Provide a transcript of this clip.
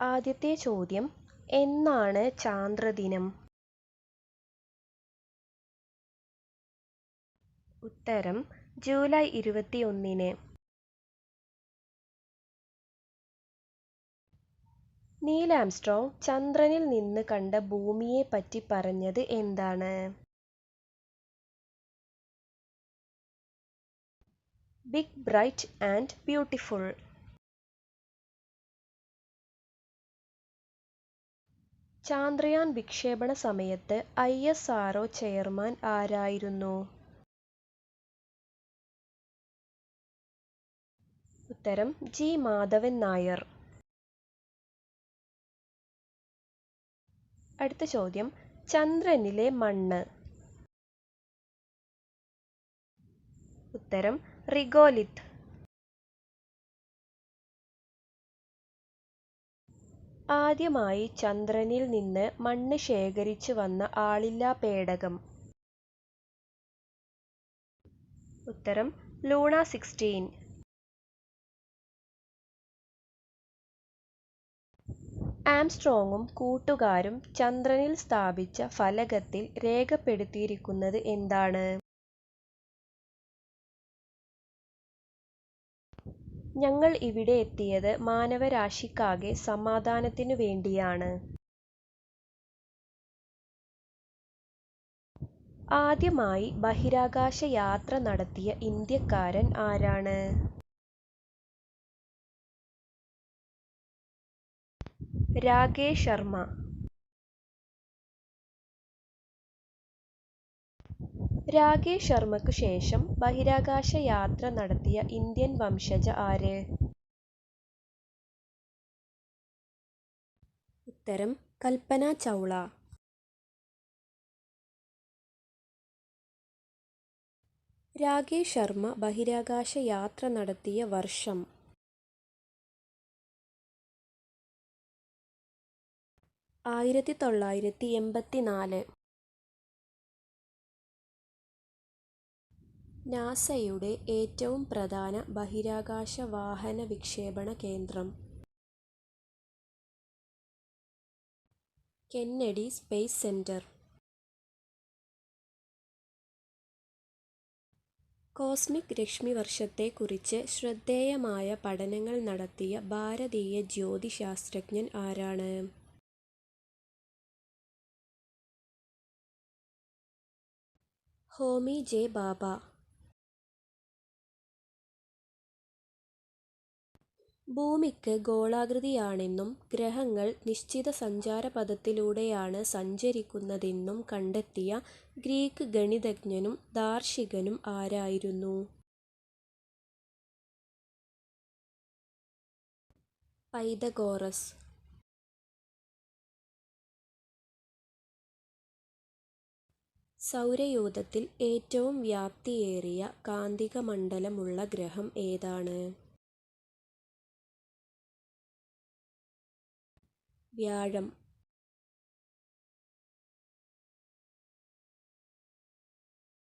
ആദ്യത്തെ ചോദ്യം എന്നാണ് ചാന്ദ്രദിനം? ഉത്തരം ജൂലൈ ഇരുപത്തിയൊന്നിന്. നീൽ ആംസ്ട്രോങ് ചന്ദ്രനിൽ നിന്ന് കണ്ട ഭൂമിയെ പറ്റി പറഞ്ഞത് എന്താണ്? Big bright and beautiful Chandrayaan വിക്ഷേപണ സമയത്ത് I S R O chairman ആരായിരുന്നു? ഉത്തരം ജി. മാധവൻ നായർ. അടുത്ത ചോദ്യം ചന്ദ്രനിലെ മണ്ണ്. ഉത്തരം റിഗോലിത്ത്. ആദ്യമായി ചന്ദ്രനിൽ നിന്ന് മണ്ണ് ശേഖരിച്ചു വന്ന ആളില്ലാ പേടകം. ഉത്തരം ലൂണ സിക്സ്റ്റീൻ. ആംസ്ട്രോങ്ങും കൂട്ടുകാരും ചന്ദ്രനിൽ സ്ഥാപിച്ച ഫലകത്തിൽ രേഖപ്പെടുത്തിയിരിക്കുന്നത് എന്താണ്? ഞങ്ങൾ ഇവിടെ എത്തിയത് മാനവരാശിക്കാകെ സമാധാനത്തിനു വേണ്ടിയാണ്. ആദ്യമായി ബഹിരാകാശ യാത്ര നടത്തിയ ഇന്ത്യക്കാരൻ ആരാണ്? രാകേഷ് ശർമ്മ. രാകേഷ് ശർമ്മയ്ക്കു ശേഷം ബഹിരാകാശ യാത്ര നടത്തിയ ഇന്ത്യൻ വംശജ ആര്? ഉത്തരം കൽപ്പന ചൗള. രാകേഷ് ശർമ്മ ബഹിരാകാശ യാത്ര നടത്തിയ വർഷം. ആയിരത്തി തൊള്ളായിരത്തി എൺപത്തി നാല് നാസയുടെ ഏറ്റവും പ്രധാന ബഹിരാകാശ വാഹന വിക്ഷേപണ കേന്ദ്രം. Kennedy space centre. കോസ്മിക് രശ്മിവർഷത്തെക്കുറിച്ച് ശ്രദ്ധേയമായ പഠനങ്ങൾ നടത്തിയ ഭാരതീയ ജ്യോതിശാസ്ത്രജ്ഞൻ ആരാണ്? ഹോമി ജെ ബാബ. ഭൂമിക്ക് ഗോളാകൃതിയാണെന്നും ഗ്രഹങ്ങൾ നിശ്ചിത സഞ്ചാരപഥത്തിലൂടെയാണ് സഞ്ചരിക്കുന്നതെന്നും കണ്ടെത്തിയ ഗ്രീക്ക് ഗണിതജ്ഞനും ദാർശനികനും ആരായിരുന്നു? പൈതഗോറസ്. സൗരയൂഥത്തിൽ ഏറ്റവും വ്യാപ്തിയേറിയ കാന്തികമണ്ഡലമുള്ള ഗ്രഹം ഏതാണ്? വ്യാഴം